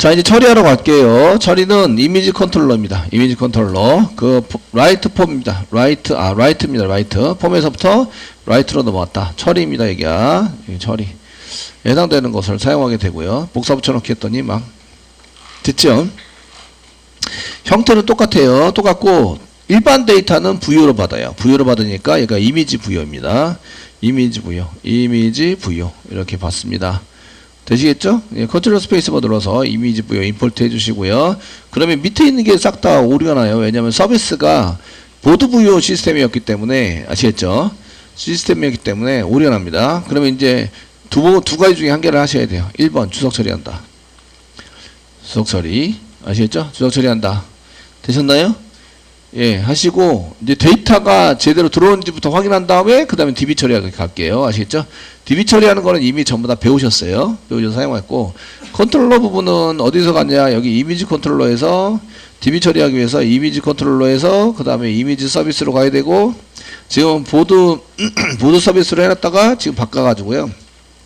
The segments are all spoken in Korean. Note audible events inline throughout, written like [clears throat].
자 이제 처리하러 갈게요. 처리는 이미지 컨트롤러입니다. 이미지 컨트롤러 그 포- 라이트 폼입니다. 라이트 아 라이트입니다. 라이트 폼에서부터 라이트로 넘어왔다. 처리입니다. 여기야 여기 처리 해당되는 것을 사용하게 되고요. 복사 붙여넣기 했더니 막 됐죠? 형태는 똑같아요. 똑같고 일반 데이터는 부여로 받아요. 부여로 받으니까 얘가 이미지 부여입니다. 이미지 부여, 이미지 부여 이렇게 받습니다. 되시겠죠? 예, 컨트롤 스페이스바 눌러서 이미지 부여 임포트 해주시고요. 그러면 밑에 있는 게 싹 다 오류가 나요. 왜냐하면 서비스가 보드 부여 시스템이었기 때문에 아시겠죠? 시스템이었기 때문에 오류가 납니다. 그러면 이제 두, 번- 두 가지 중에 한 개를 하셔야 돼요. 1번 주석 처리한다. 주석 처리 아시겠죠? 주석 처리한다. 되셨나요? 예, 하시고 이제 데이터가 제대로 들어오는지부터 확인한 다음에 그 다음에 DB 처리하게 갈게요. 아시겠죠? DB 처리하는 거는 이미 전부 다 배우셨어요. 배우셔서 사용했고 컨트롤러 부분은 어디서 갔냐? 여기 이미지 컨트롤러에서 DB 처리하기 위해서 이미지 컨트롤러에서 그 다음에 이미지 서비스로 가야 되고 지금 보드 [clears throat] 보드 서비스로 해놨다가 지금 바꿔가지고요.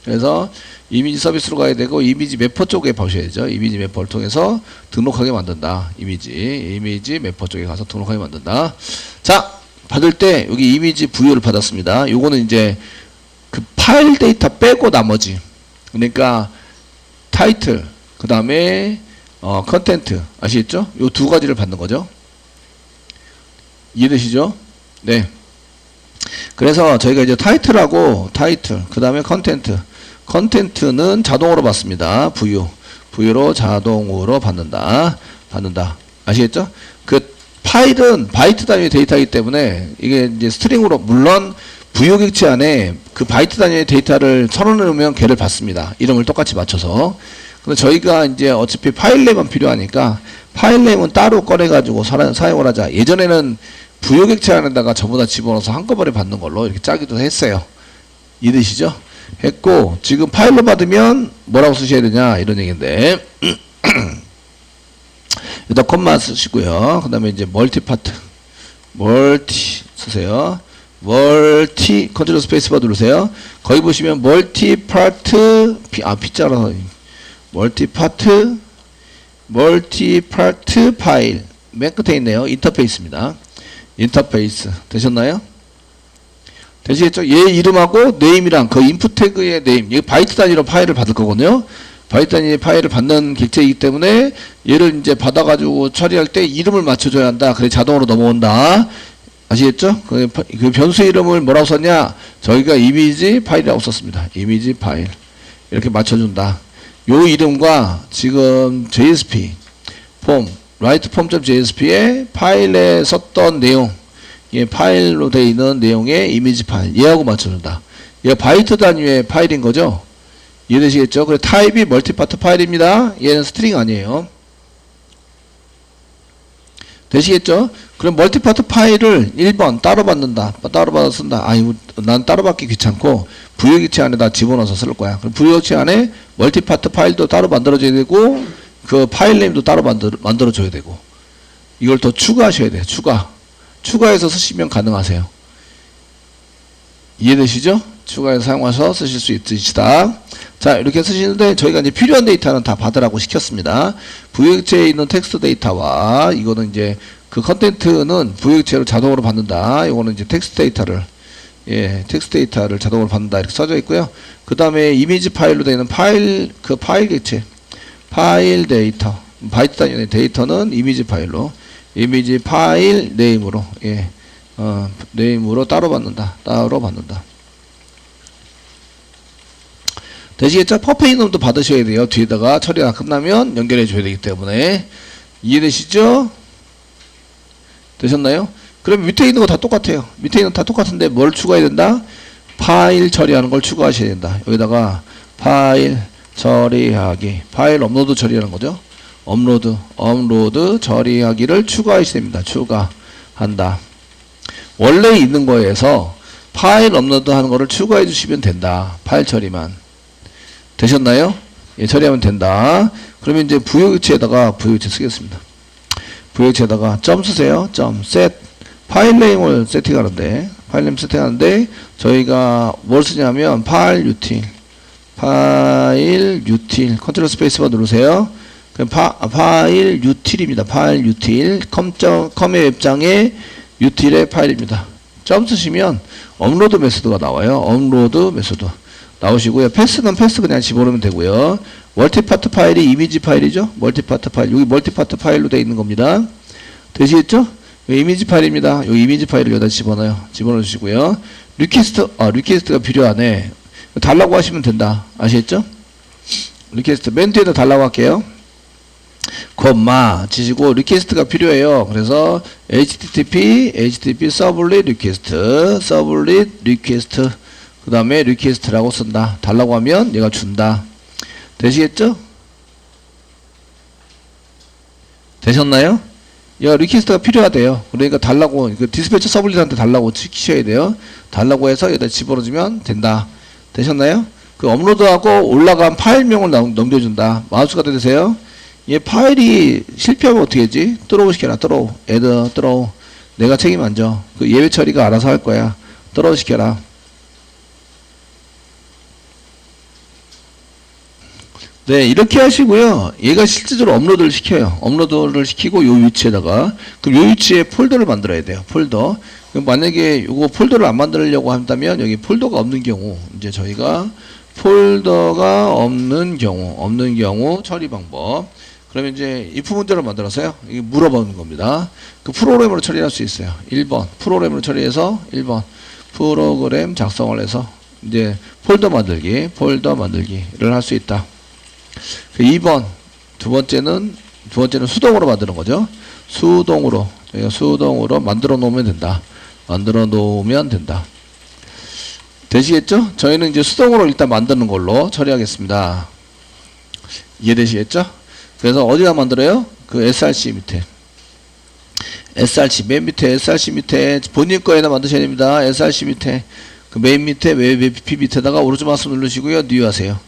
그래서 이미지 서비스로 가야 되고 이미지 매퍼 쪽에 보셔야죠. 이미지 매퍼를 통해서 등록하게 만든다. 이미지 이미지 매퍼 쪽에 가서 등록하게 만든다. 자 받을 때 여기 이미지 부여를 받았습니다. 요거는 이제 그 파일 데이터 빼고 나머지 그러니까 타이틀 그 다음에 어 컨텐트 아시겠죠? 요두 가지를 받는 거죠. 이해되시죠? 네. 그래서 저희가 이제 타이틀하고 타이틀 그 다음에 컨텐트 컨텐트는 자동으로 받습니다. 부유 부유로 자동으로 받는다 받는다 아시겠죠? 그 파일은 바이트 단위의 데이터이기 때문에 이게 이제 스트링으로 물론 부유 객체 안에 그 바이트 단위의 데이터를 선언해놓으면 걔를 받습니다. 이름을 똑같이 맞춰서 근데 저희가 이제 어차피 파일네임은 필요하니까 파일네임은 따로 꺼내가지고 사- 사용을 하자. 예전에는 부여 객체 안에다가 전부 다 집어넣어서 한꺼번에 받는 걸로 이렇게 짜기도 했어요. 이해되시죠? 했고 지금 파일로 받으면 뭐라고 쓰셔야 되냐 이런 얘기인데 [clears throat] 일단 콤마 쓰시고요. 그 다음에 이제 멀티 파트 멀티 쓰세요. 멀티 컨트롤 스페이스바 누르세요. 거기 보시면 멀티 파트 아 P자라서 멀티 파트 멀티 파트 파일 맨 끝에 있네요. 인터페이스입니다. 인터페이스 되셨나요? 되시겠죠? 얘 이름하고 네임이랑 그 인풋 태그의 네임 이게 바이트 단위로 파일을 받을 거거든요. 바이트 단위의 파일을 받는 객체이기 때문에 얘를 이제 받아가지고 처리할 때 이름을 맞춰줘야 한다. 그래 자동으로 넘어온다. 아시겠죠? 그, 파- 그 변수 이름을 뭐라고 썼냐? 저희가 이미지 파일이라고 썼습니다. 이미지 파일 이렇게 맞춰준다. 요 이름과 지금 JSP 폼 폼.jsp의 파일에 썼던 내용 예, 파일로 되어 있는 내용의 이미지 파일 얘하고 맞춰준다. 얘가 바이트 단위의 파일인 거죠. 이해되시겠죠? 그래 타입이 멀티파트 파일입니다. 얘는 스트링 아니에요. 되시겠죠? 그럼 멀티파트 파일을 1번 따로 받는다. 따로 받아 쓴다. 아이고, 난 따로 받기 귀찮고 부여기체 안에다 집어넣어서 쓸 거야. 그럼 부여기체 안에 멀티파트 파일도 따로 만들어줘야 되고 그 파일 네임도 따로 만들, 만들어줘야 되고 이걸 더 추가하셔야 돼요. 추가. 추가해서 쓰시면 가능하세요. 이해되시죠? 추가해서 사용하셔서 쓰실 수 있으시다. 자, 이렇게 쓰시는데 저희가 이제 필요한 데이터는 다 받으라고 시켰습니다. 부여객체에 있는 텍스트 데이터와 이거는 이제 그 컨텐트는 부여객체로 자동으로 받는다. 이거는 이제 텍스트 데이터를 예, 텍스트 데이터를 자동으로 받는다 이렇게 써져 있고요. 그 다음에 이미지 파일로 되어 있는 파일 그 파일 객체 파일 데이터 바이트 단위의 데이터는 이미지 파일로 이미지 파일 네임으로 예, 어, 네임으로 따로 받는다. 따로 받는다. 되시겠죠? 퍼페이놈도 받으셔야 돼요. 뒤에다가 처리가 끝나면 연결해 줘야 되기 때문에 이해되시죠? 되셨나요? 그럼 밑에 있는 거 다 똑같아요. 밑에 있는 거 다 똑같은데 뭘 추가해야 된다? 파일 처리하는 걸 추가하셔야 된다. 여기다가 파일 처리하기, 파일 업로드 처리하는 거죠. 업로드, 업로드 처리하기를 추가하셔야 됩니다. 추가한다. 원래 있는 거에서 파일 업로드 하는 거를 추가해 주시면 된다. 파일 처리만. 되셨나요? 예, 처리하면 된다. 그러면 이제 부여기체에다가 부여기체 쓰겠습니다. 부여기체에다가 점 쓰세요. 점, 셋. 파일 네임을 세팅하는데, 파일 네임 세팅하는데, 저희가 뭘 쓰냐면, 파일 유틸. 파일 유틸. 컨트롤 스페이스바 누르세요. 그 파, 파일 util입니다. 파일 util 컴점 컴의 웹장의 util의 파일입니다. 점 쓰시면 업로드 메소드가 나와요. 업로드 메소드 나오시고요. 패스는 패스 그냥 집어넣으면 되고요. 멀티파트 파일이 이미지 파일이죠. 멀티파트 파일 여기 멀티파트 파일로 되어 있는 겁니다. 되시겠죠? 이미지 파일입니다. 여기 이미지 파일을 여기다 집어넣어요. 집어넣어 주시고요. 리퀘스트 아 리퀘스트가 필요하네. 달라고 하시면 된다. 아시겠죠? 리퀘스트 맨 뒤에다 달라고 할게요. 콤마 치시고 리퀘스트가 필요해요. 그래서 http http 서블릿 리퀘스트 서블릿 리퀘스트 그 다음에 리퀘스트라고 쓴다. 달라고 하면 얘가 준다. 되시겠죠? 되셨나요? 얘가 리퀘스트가 필요하대요. 그러니까 달라고 그 디스패처 서블릿한테 달라고 시키셔야 돼요. 달라고 해서 여기다 집어넣어주면 된다. 되셨나요? 그 업로드하고 올라간 파일명을 남- 넘겨준다. 마우스가 되세요. 얘 파일이 실패하면 어떻게 하지? 뚫어오 시켜라. 뚫어오. 애드 뚫어오. 내가 책임 안 져. 그 예외 처리가 알아서 할 거야. 뚫어오 시켜라. 네, 이렇게 하시고요. 얘가 실제적으로 업로드를 시켜요. 업로드를 시키고 요 위치에다가 그럼 요 위치에 폴더를 만들어야 돼요. 폴더. 만약에 요거 폴더를 안 만들려고 한다면 여기 폴더가 없는 경우 이제 저희가 폴더가 없는 경우 없는 경우 처리 방법. 그러면 이제 if 문제를 만들어서요. 이게 물어보는 겁니다. 그 프로그램으로 처리할 수 있어요. 1번 프로그램으로 처리해서 1번 프로그램 작성을 해서 이제 폴더 만들기, 폴더 만들기를 할 수 있다. 그 2번 두 번째는 두 번째는 수동으로 만드는 거죠. 수동으로 저희가 수동으로 만들어 놓으면 된다. 만들어 놓으면 된다. 되시겠죠? 저희는 이제 수동으로 일단 만드는 걸로 처리하겠습니다. 이해되시겠죠? 그래서 어디다 만들어요? 그 SRC 밑에. SRC 맨 밑에 SRC 밑에 본인 거에다 만드셔야 됩니다. SRC 밑에 그 메인 밑에 웹 APP 밑에다가 오른쪽 마우스 누르시고요. 뉴 하세요.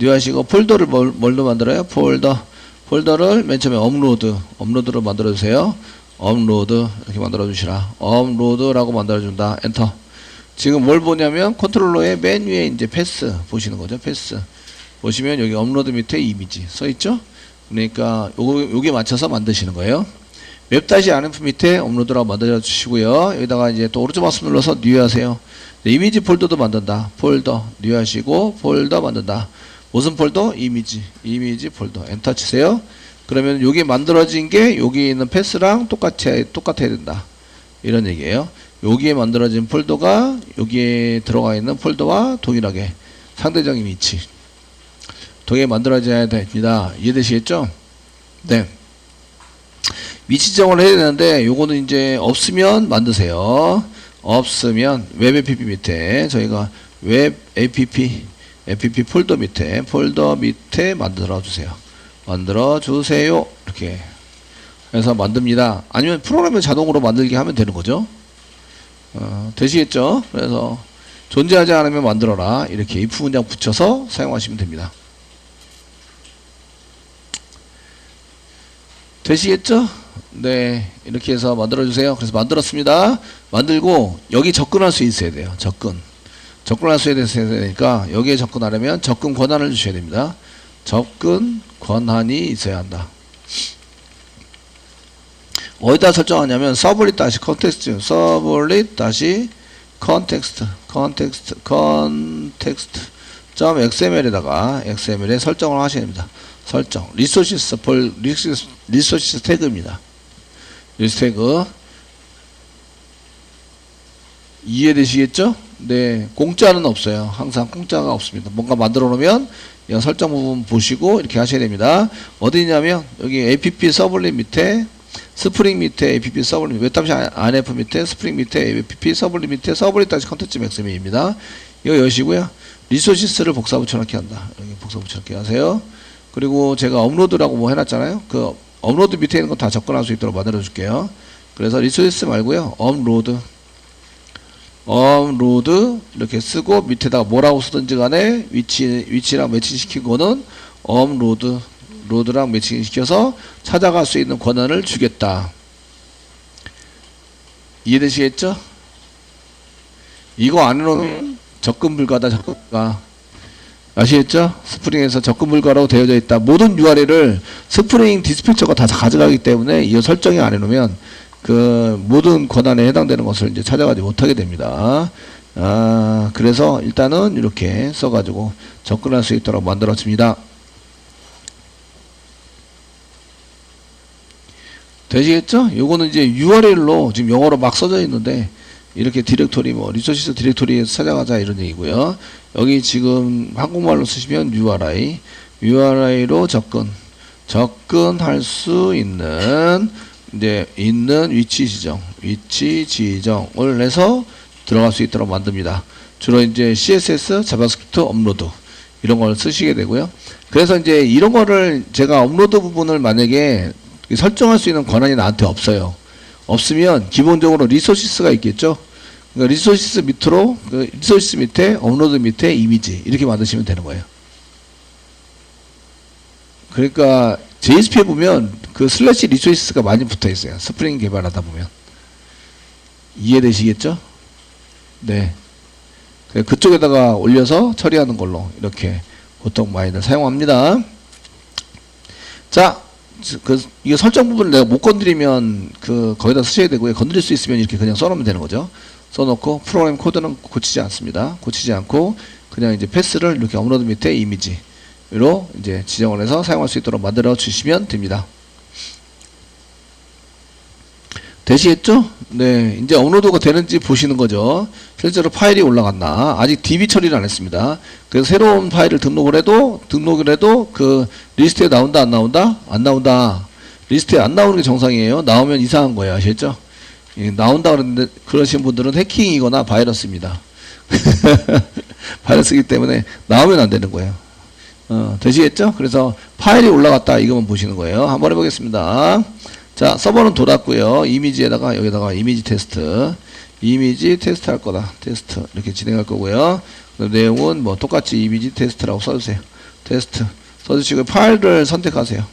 뉴 하시고 폴더를 뭘, 뭘로 만들어요? 폴더. 폴더를 맨 처음에 업로드. 업로드로 만들어 주세요. 업로드 이렇게 만들어 주시라. 업로드라고 만들어 준다. 엔터. 지금 뭘 보냐면 컨트롤러의 맨 위에 이제 패스 보시는 거죠. 패스. 보시면 여기 업로드 밑에 이미지 써 있죠? 그러니까 요거 요게 맞춰서 만드시는 거예요. 웹 다시 안프 밑에 업로드라고 만들어 주시고요. 여기다가 이제 또 오른쪽 마우스 눌러서 뉴 하세요. 네, 이미지 폴더도 만든다. 폴더 뉴 하시고 폴더 만든다. 무슨 폴더? 이미지. 이미지 폴더. 엔터 치세요. 그러면 여기 만들어진 게 여기 있는 패스랑 똑같이 똑같아야 된다. 이런 얘기예요. 여기에 만들어진 폴더가 여기에 들어가 있는 폴더와 동일하게 상대적인 위치. 동에 만들어져야 됩니다. 이해되시겠죠? 네. 위치 지정을 해야 되는데 요거는 이제 없으면 만드세요. 없으면 웹 app 밑에 저희가 웹 app app 폴더 밑에 폴더 밑에 만들어 주세요. 만들어 주세요. 이렇게 해서 만듭니다. 아니면 프로그램을 자동으로 만들게 하면 되는 거죠. 어, 되시겠죠? 그래서 존재하지 않으면 만들어라. 이렇게 if 문장 붙여서 사용하시면 됩니다. 되시겠죠? 네, 이렇게 해서 만들어 주세요. 그래서 만들었습니다. 만들고 여기 접근할 수 있어야 돼요. 접근. 접근할 수 있어야 되니까 여기에 접근하려면 접근 권한을 주셔야 됩니다. 접근 권한이 있어야 한다. 어디다 설정하냐면 서블릿 다시 컨텍스트 서블릿 다시 컨텍스트 컨텍스트 컨텍스트 점 xml에다가 xml에 설정을 하셔야 됩니다. 설정 리소시스 볼 리소시스, 리소시스 태그입니다. 리소시스 태그 이해되시겠죠? 네, 공짜는 없어요. 항상 공짜가 없습니다. 뭔가 만들어 놓으면 이 설정 부분 보시고 이렇게 하셔야 됩니다. 어디냐면 여기 app 서블릿 밑에 스프링 밑에 app 서블릿 웹탑시 안f 밑에 스프링 밑에 app 서블릿 밑에 서블릿 다시 컨텐츠 맥스미입니다. 이거 여시고요. 리소시스를 복사 붙여넣기 한다. 여기 복사 붙여넣기 하세요. 그리고 제가 업로드라고 뭐 해놨잖아요. 그 업로드 밑에 있는 거 다 접근할 수 있도록 만들어 줄게요. 그래서 리소시스 말고요. 업로드 업로드 이렇게 쓰고 밑에다가 뭐라고 쓰든지 간에 위치 위치랑 매칭시킨 거는 업로드 로드랑 매칭시켜서 찾아갈 수 있는 권한을 주겠다. 이해되시겠죠? 이거 안 해놓으면 접근 불가다 접근 불가. 아시겠죠? 스프링에서 접근 불가로 되어져 있다. 모든 URL을 스프링 디스패처가 다 가져가기 때문에 이 설정이 안 해놓으면 그 모든 권한에 해당되는 것을 이제 찾아가지 못하게 됩니다. 아, 그래서 일단은 이렇게 써가지고 접근할 수 있도록 만들어집니다. 되시겠죠? 요거는 이제 URL로 지금 영어로 막 써져 있는데 이렇게 디렉토리 뭐 리소시스 디렉토리에서 찾아가자 이런 얘기고요. 여기 지금 한국말로 쓰시면 URI URI로 접근 접근할 수 있는 이제 있는 위치 지정 위치 지정을 해서 들어갈 수 있도록 만듭니다. 주로 이제 CSS, 자바스크립트, 업로드 이런 걸 쓰시게 되고요. 그래서 이제 이런 거를 제가 업로드 부분을 만약에 설정할 수 있는 권한이 나한테 없어요. 없으면 기본적으로 리소시스가 있겠죠. 그러니까 리소시스 밑으로 그 리소시스 밑에 업로드 밑에 이미지 이렇게 만드시면 되는 거예요. 그러니까 JSP에 보면 그 슬래시 리소시스가 많이 붙어 있어요. 스프링 개발하다 보면 이해되시겠죠? 네. 그- 그쪽에다가 올려서 처리하는 걸로 이렇게 보통 많이들 사용합니다. 자, 그 이게 설정 부분을 내가 못 건드리면 그 거기다 쓰셔야 되고요. 건드릴 수 있으면 이렇게 그냥 써놓으면 되는 거죠. 써놓고 프로그램 코드는 고치지 않습니다. 고치지 않고 그냥 이제 패스를 이렇게 업로드 밑에 이미지 로 이제 지정을 해서 사용할 수 있도록 만들어 주시면 됩니다. 되시겠죠? 네, 이제 업로드가 되는지 보시는 거죠. 실제로 파일이 올라갔나? 아직 DB 처리를 안 했습니다. 그래서 새로운 파일을 등록을 해도 등록을 해도 그 리스트에 나온다 안 나온다? 안 나온다. 리스트에 안 나오는 게 정상이에요. 나오면 이상한 거예요. 아시겠죠? 예, 나온다 그러는데 그러신 분들은 해킹이거나 바이러스입니다. [laughs] 바이러스이기 때문에 나오면 안 되는 거예요. 어, 되시겠죠? 그래서 파일이 올라갔다 이거만 보시는 거예요. 한번 해보겠습니다. 자, 서버는 돌았고요. 이미지에다가 여기다가 이미지 테스트, 이미지 테스트 할 거다. 테스트 이렇게 진행할 거고요. 그 내용은 뭐 똑같이 이미지 테스트라고 써주세요. 테스트 써주시고 파일을 선택하세요.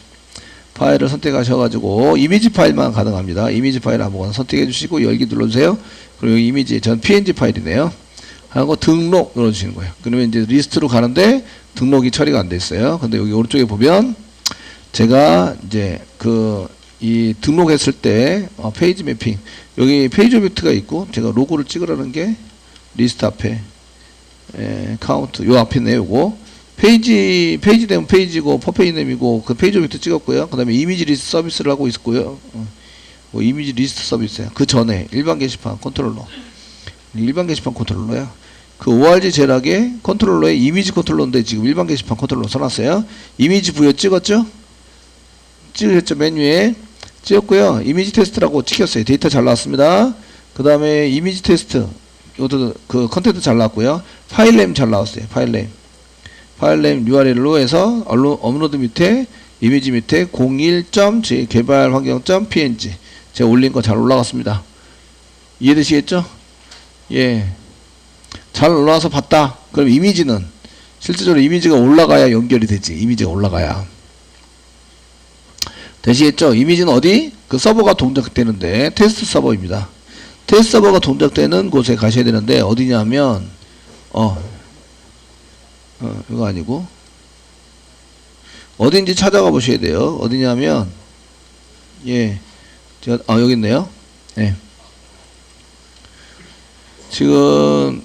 파일을 선택하셔가지고 이미지 파일만 가능합니다. 이미지 파일 아무거나 선택해 주시고 열기 눌러주세요. 그리고 이미지 전 PNG 파일이네요. 하고 등록 눌러주시는 거예요. 그러면 이제 리스트로 가는데 등록이 처리가 안 돼 있어요. 근데 여기 오른쪽에 보면 제가 이제 그 이 등록했을 때 어, 페이지 매핑. 여기 페이지 오비트가 있고 제가 로고를 찍으라는 게 리스트 앞에 에, 카운트 요 앞에 있네요 페이지 페이지 되면 페이지고 퍼페이nem이고 그 페이지 오비트 찍었고요. 그 다음에 이미지 리스트 서비스를 하고 있었고요. 어, 뭐 이미지 리스트 서비스야 그 전에 일반 게시판 컨트롤러. 일반 게시판 컨트롤러야 그 ORG 제락의 컨트롤러에 이미지 컨트롤러인데 지금 일반 게시판 컨트롤러 써놨어요. 이미지 부여 찍었죠? 찍으셨죠? 메뉴에. 찍었고요. 이미지 테스트라고 찍혔어요. 데이터 잘 나왔습니다. 그 다음에 이미지 테스트. 이것도 그 컨텐트 잘 나왔고요. 파일 네임 잘 나왔어요. 파일 네임. 파일 네임 URL로 해서 업로드 밑에 이미지 밑에 01. 개발 환경.png. 제가 올린 거 잘 올라갔습니다. 이해되시겠죠? 예. 잘 올라와서 봤다. 그럼 이미지는 실제적으로 이미지가 올라가야 연결이 되지. 이미지가 올라가야. 되시겠죠? 이미지는 어디? 그 서버가 동작되는데 테스트 서버입니다. 테스트 서버가 동작되는 곳에 가셔야 되는데 어디냐면 어, 어 이거 아니고 어딘지 찾아가 보셔야 돼요. 어디냐면 예, 제가 아 여기 있네요. 예. 지금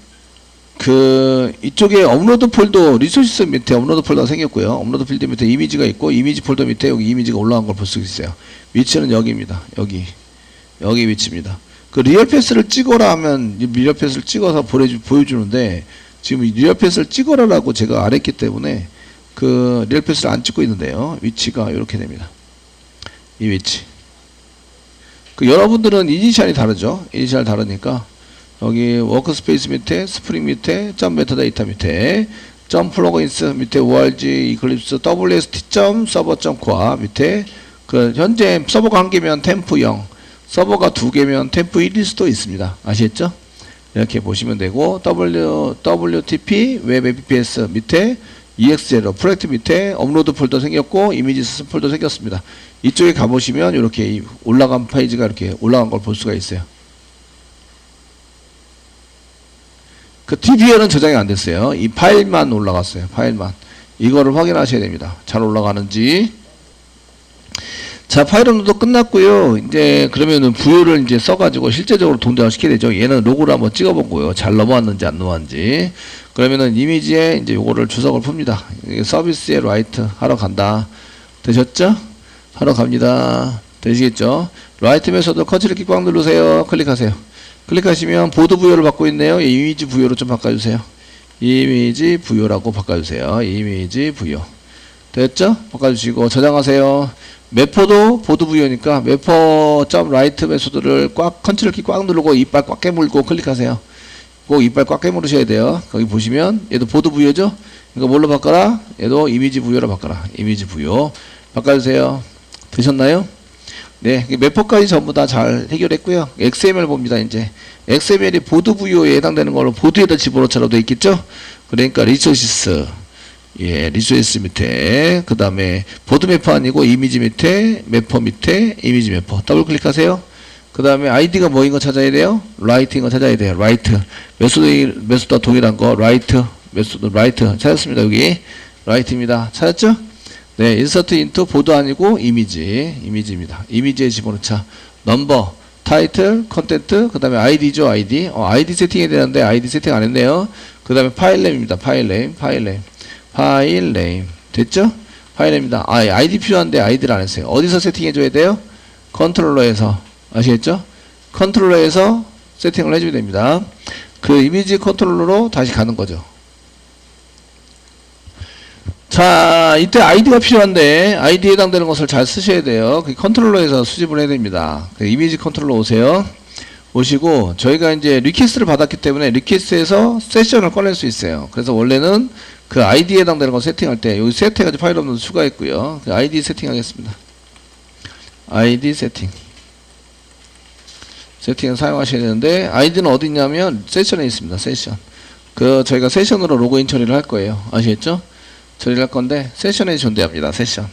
그 이쪽에 업로드 폴더 리소시스 밑에 업로드 폴더가 생겼고요. 업로드 필드 밑에 이미지가 있고 이미지 폴더 밑에 여기 이미지가 올라간 걸 볼 수 있어요. 위치는 여기입니다. 여기 여기 위치입니다. 그 리얼 패스를 찍어라 하면 이 리얼 패스를 찍어서 보여주, 보여주는데 지금 이 리얼 패스를 찍어라라고 제가 안 했기 때문에 그 리얼 패스를 안 찍고 있는데요. 위치가 이렇게 됩니다. 이 위치. 그 여러분들은 이니셜이 다르죠. 이니셜 다르니까 여기 워크스페이스 밑에 스프링 밑에 점 메타데이터 밑에 점 플러그인스 밑에 org 이클립스 wst 점 서버 점 코아 밑에 그 현재 서버가 한 개면 템프 0 서버가 두 개면 템프 1일 수도 있습니다. 아시겠죠? 이렇게 보시면 되고 w wtp 웹 apps 밑에 ex0 프로젝트 밑에 업로드 폴더 생겼고 이미지 시스 폴더 생겼습니다. 이쪽에 가보시면 이렇게 이 올라간 페이지가 이렇게 올라간 걸 볼 수가 있어요 그 DB에는 저장이 안 됐어요. 이 파일만 올라갔어요. 파일만. 이거를 확인하셔야 됩니다. 잘 올라가는지. 자, 파일 업로드 끝났고요. 이제 그러면은 부여를 이제 써가지고 실제적으로 동작을 시켜야 되죠. 얘는 로고를 한번 찍어보고요. 잘 넘어왔는지 안 넘어왔는지. 그러면은 이미지에 이제 요거를 주석을 풉니다. 서비스에 라이트 하러 간다. 되셨죠? 하러 갑니다. 되시겠죠? 라이트 메서드 커치를 꽉 누르세요. 클릭하세요. 클릭하시면 보드 부여를 받고 있네요. 이 이미지 부여로 좀 바꿔주세요. 이미지 부여라고 바꿔주세요. 이미지 부여. 됐죠? 바꿔주시고 저장하세요. 매퍼도 보드 부여니까 매퍼 점 라이트 메소드를 꽉 컨트롤 키 꽉 누르고 이빨 꽉 깨물고 클릭하세요. 꼭 이빨 꽉 깨물으셔야 돼요. 거기 보시면 얘도 보드 부여죠? 이거 뭘로 바꿔라? 얘도 이미지 부여로 바꿔라. 이미지 부여. 바꿔주세요. 되셨나요? 네, 매퍼까지 전부 다 잘 해결했고요. XML 봅니다, 이제. XML이 보드 부여에 해당되는 걸로 보드에다 집어넣자로 되어 있겠죠? 그러니까 리소시스, 예, 리소시스 밑에, 그 다음에 보드 매퍼 아니고 이미지 밑에, 매퍼 밑에, 이미지 매퍼. 더블 클릭하세요. 그 다음에 아이디가 뭐인 거 찾아야 돼요? 라이트인 거 찾아야 돼요. 라이트. 메소드, 메소드와 동일한 거, 라이트, 메소드, 라이트. 찾았습니다, 여기. 라이트입니다. 찾았죠? 네, 인서트 인투 보드 아니고 이미지, 이미지입니다. 이미지에 집어넣자. 넘버, 타이틀, 컨텐트, 그 다음에 아이디죠, 아이디. 어, 아이디 세팅해야 되는데 아이디 세팅 안 했네요. 그 다음에 파일 네임입니다. 파일 네임, 파일 네임. 파일 네임. 됐죠? 파일 네임입니다. 아, 아이디 필요한데 아이디를 안 했어요. 어디서 세팅해줘야 돼요? 컨트롤러에서. 아시겠죠? 컨트롤러에서 세팅을 해줘야 됩니다. 그 이미지 컨트롤러로 다시 가는 거죠. 자, 이때 아이디가 필요한데 아이디에 해당되는 것을 잘 쓰셔야 돼요. 그 컨트롤러에서 수집을 해야 됩니다. 그 이미지 컨트롤러 오세요. 오시고 저희가 이제 리퀘스트를 받았기 때문에 리퀘스트에서 세션을 꺼낼 수 있어요. 그래서 원래는 그 아이디에 해당되는 거 세팅할 때 여기 세트해가지고 파일 업로드 추가했고요. 그 아이디 세팅하겠습니다. 아이디 세팅. 세팅을 사용하셔야 되는데 아이디는 어디 있냐면 세션에 있습니다. 세션. 그 저희가 세션으로 로그인 처리를 할 거예요. 아시겠죠? 처리를 할 건데 세션에 존재합니다. 세션.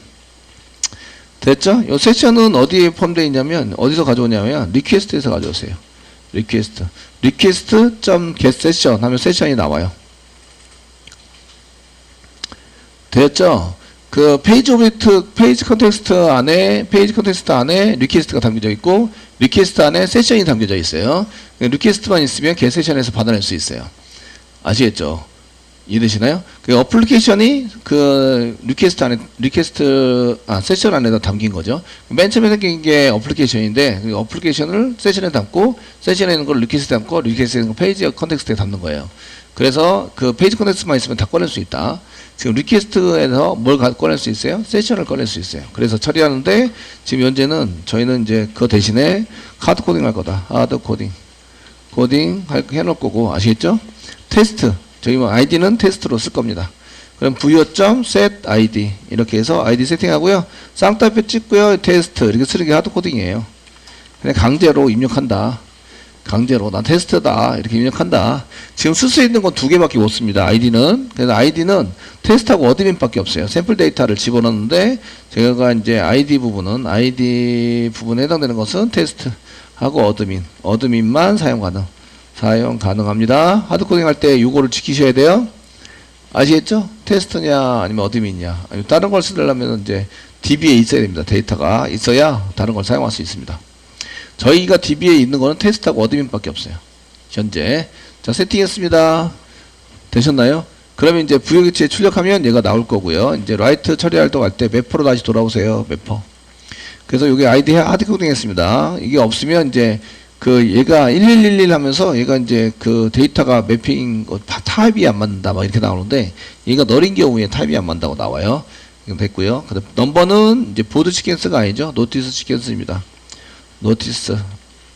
됐죠? 이 세션은 어디에 포함되어 있냐면 어디서 가져오냐면 리퀘스트에서 가져오세요. 리퀘스트. 리퀘스트.get session 하면 세션이 나와요. 됐죠? 그 페이지 오브젝트 페이지 컨텍스트 안에 페이지 컨텍스트 안에 리퀘스트가 담겨져 있고 리퀘스트 안에 세션이 담겨져 있어요. 리퀘스트만 있으면 get 세션에서 받아낼 수 있어요. 아시겠죠? 이해되시나요? 그 어플리케이션이 그 리퀘스트 안에 리퀘스트 아 세션 안에다 담긴 거죠. 맨 처음에 생긴 게 어플리케이션인데 그 어플리케이션을 세션에 담고 세션에 있는 걸 리퀘스트에 담고 리퀘스트에 있는 걸 페이지 컨텍스트에 담는 거예요. 그래서 그 페이지 컨텍스트만 있으면 다 꺼낼 수 있다. 지금 리퀘스트에서 뭘 가- 꺼낼 수 있어요? 세션을 꺼낼 수 있어요. 그래서 처리하는데 지금 현재는 저희는 이제 그 대신에 카드 코딩 할 거다. 하드 코딩. 코딩 할- 해놓을 거고 아시겠죠? 테스트. 저희 뭐 아이디는 테스트로 쓸 겁니다. 그럼 부여점 set id 이렇게 해서 아이디 세팅하고요. 쌍따표 찍고요. 테스트 이렇게 쓰는 게 하드 코딩이에요. 그냥 강제로 입력한다. 강제로 난 테스트다 이렇게 입력한다. 지금 쓸 수 있는 건 두 개밖에 못 씁니다. 아이디는 그래서 아이디는 테스트하고 어드민밖에 없어요. 샘플 데이터를 집어넣는데 제가 이제 아이디 부분은 아이디 부분에 해당되는 것은 테스트하고 어드민 어드민만 사용 가능 사용 가능합니다. 하드코딩 할 때 요거를 지키셔야 돼요. 아시겠죠? 테스트냐 아니면 어드민이냐 아니면 다른 걸 쓰려면 이제 DB에 있어야 됩니다. 데이터가 있어야 다른 걸 사용할 수 있습니다. 저희가 DB에 있는 거는 테스트하고 어드민밖에 없어요. 현재. 자, 세팅했습니다. 되셨나요? 그러면 이제 부여기치에 출력하면 얘가 나올 거고요. 이제 라이트 때갈때 매퍼로 다시 돌아오세요. 매퍼. 그래서 여기 아이디 하드 코딩 했습니다. 이게 없으면 이제 그 얘가 1111 하면서 얘가 이제 그 데이터가 매핑 어, 타- 타입이 안 맞는다 막 이렇게 나오는데 얘가 너린 경우에 타입이 안 맞다고 나와요. 이거 됐고요. 그다음 넘버는 이제 보드 시퀀스가 아니죠. 노티스 시퀀스입니다. 노티스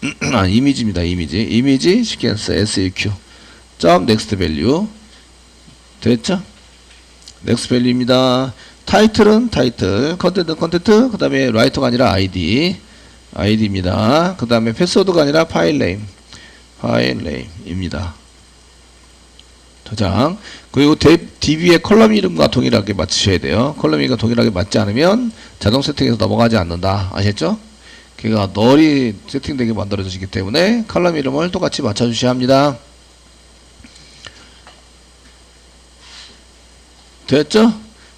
[clears throat] 아 이미지입니다. 이미지 이미지 시퀀스 SAQ 점 넥스트 밸류 됐죠? 넥스트 밸류입니다. 타이틀은 타이틀, 컨텐츠 컨텐츠, 그 다음에 라이터가 아니라 아이디, 아이디입니다. 그 다음에 패스워드가 아니라 파일 네임 파일 네임입니다. 저장 그리고 DB의 컬럼 이름과 동일하게 맞추셔야 돼요. 컬럼 이름과 동일하게 맞지 않으면 자동 세팅에서 넘어가지 않는다. 아셨죠? 걔가 널이 세팅되게 만들어 주시기 때문에 컬럼 이름을 똑같이 맞춰 주셔야 합니다. 됐죠?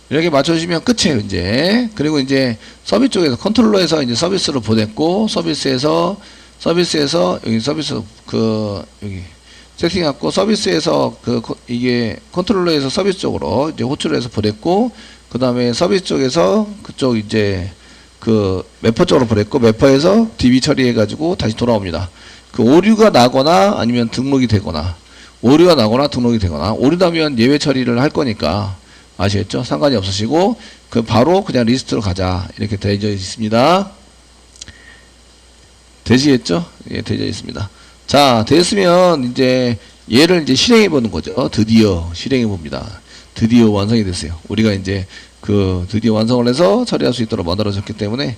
이렇게 맞춰주시면 끝이에요, 이제. 그리고 이제 서비스 쪽에서, 컨트롤러에서 이제 서비스로 보냈고, 서비스에서, 서비스에서, 여기 서비스, 그, 여기, 세팅했고, 서비스에서, 그, 코- 이게, 컨트롤러에서 서비스 쪽으로 이제 호출을 해서 보냈고, 그 다음에 서비스 쪽에서 그쪽 이제, 그, 매퍼 쪽으로 보냈고, 매퍼에서 DB 처리해가지고 다시 돌아옵니다. 그 오류가 나거나 아니면 등록이 되거나, 오류가 나거나 등록이 되거나, 오류 나면 예외 처리를 할 거니까, 아시겠죠? 상관이 없으시고 그 바로 그냥 리스트로 가자 이렇게 되어 있습니다. 되시겠죠? 예, 되어 있습니다. 자, 됐으면 이제 얘를 이제 실행해 보는 거죠. 드디어 실행해 봅니다. 드디어 완성이 됐어요. 우리가 이제 그 드디어 완성을 해서 처리할 수 있도록 만들어졌기 때문에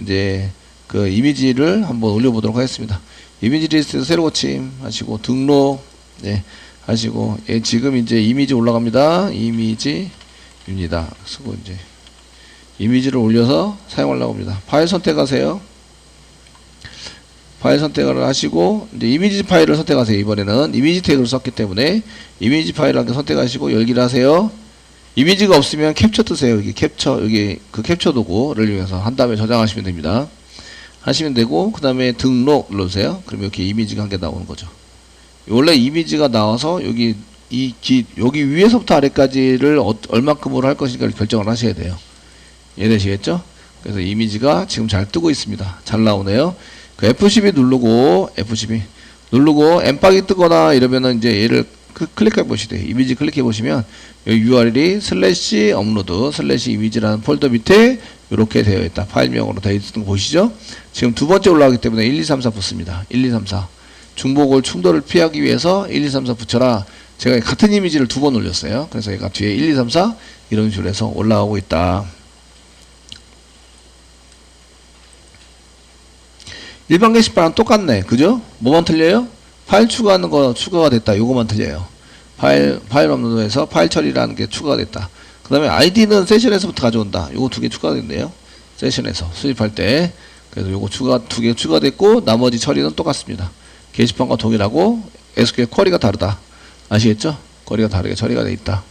이제 그 이미지를 한번 올려보도록 하겠습니다. 이미지 리스트에서 새로 고침 하시고 등록 네, 하시고 예, 지금 이제 이미지 올라갑니다. 이미지입니다. 쓰고 이제 이미지를 올려서 사용하려고 합니다. 파일 선택하세요. 파일 선택을 하시고 이제 이미지 파일을 선택하세요. 이번에는 이미지 태그를 썼기 때문에 이미지 파일을 한개 선택하시고 열기를 하세요. 이미지가 없으면 캡처 뜨세요. 여기 캡처 여기 그 캡처 도구를 이용해서 한 다음에 저장하시면 됩니다. 하시면 되고 그 다음에 등록 눌러주세요. 그럼 이렇게 이미지가 한 개 나오는 거죠. 원래 이미지가 나와서 여기 이 기, 여기 위에서부터 아래까지를 어, 얼마큼으로 할 것인가를 결정을 하셔야 돼요. 이해되시겠죠? 그래서 이미지가 지금 잘 뜨고 있습니다. 잘 나오네요. 그 F12 누르고 F12 누르고 엠박이 뜨거나 이러면은 이제 얘를 크- 클릭해 보시대요. 이미지 클릭해 보시면 여기 URL이 슬래시 업로드 슬래시 이미지라는 폴더 밑에 이렇게 되어 있다. 파일명으로 되어 있는 거 보시죠? 지금 두 번째 올라가기 때문에 1, 2, 3, 4 붙습니다. 1, 2, 3, 4 중복을 충돌을 피하기 위해서 1, 2, 3, 4 붙여라. 제가 같은 이미지를 두 번 올렸어요. 그래서 얘가 뒤에 1, 2, 3, 4 이런 식으로 해서 올라가고 있다. 일반 게시판은 똑같네. 그죠? 뭐만 틀려요? 파일 추가하는 거 추가가 됐다. 요거만 틀려요. 파일, 파일 업로드에서 파일 처리라는 게 추가가 됐다. 그 다음에 아이디는 세션에서부터 가져온다. 요거 두 개 추가됐네요. 세션에서 수집할 때. 그래서 요거 추가, 두 개 추가됐고, 나머지 처리는 똑같습니다. 게시판과 동일하고, SQL 쿼리가 다르다. 아시겠죠? 쿼리가 다르게 처리가 돼 있다.